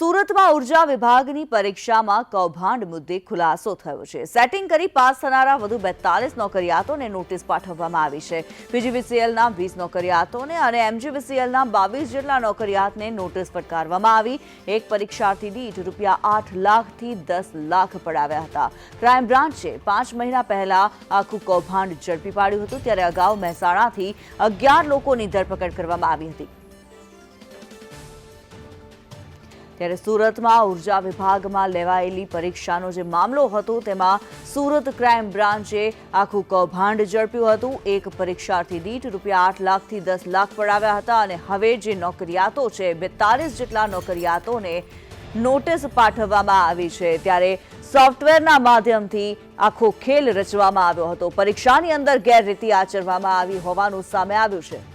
સુરતમાં ઊર્જા વિભાગની પરીક્ષામાં કૌભાંડ મુદ્દે ખુલાસો થયો છે. સેટિંગ કરી પાસ થનારા વધુ બેતાલીસ નોકરિયાતોને નોટિસ પાઠવવામાં આવી છે. પીજીવીસીએલના વીસ નોકરિયાતોને અને એમજીવીસીએલના બાવીસ જેટલા નોકરિયાતને નોટિસ ફટકારવામાં આવી. એક પરીક્ષાર્થી દીઠ રૂપિયા આઠ લાખથી દસ લાખ પડાવ્યા હતા. ક્રાઇમ બ્રાન્ચે પાંચ મહિના પહેલા આખું કૌભાંડ ઝડપી પાડ્યું હતું, ત્યારે અગાઉ મહેસાણાથી અગિયાર લોકોની ધરપકડ કરવામાં આવી હતી. ત્યારે સુરતમાં ઊર્જા વિભાગમાં લેવાયેલી પરીક્ષાનો જે મામલો હતો, તેમાં સુરત ક્રાઇમ બ્રાન્ચે આખું કૌભાંડ ઝડપ્યું હતું. એક પરીક્ષાર્થી દીઠ રૂપિયા આઠ લાખથી દસ લાખ પડાવ્યા હતા અને હવે જે નોકરિયાતો છે, બેતાલીસ જેટલા નોકરિયાતોને નોટિસ પાઠવવામાં આવી છે. ત્યારે સોફ્ટવેરના માધ્યમથી આખો ખેલ રચવામાં આવ્યો હતો. પરીક્ષાની અંદર ગેરરીતિ આચરવામાં આવી હોવાનું સામે આવ્યું છે.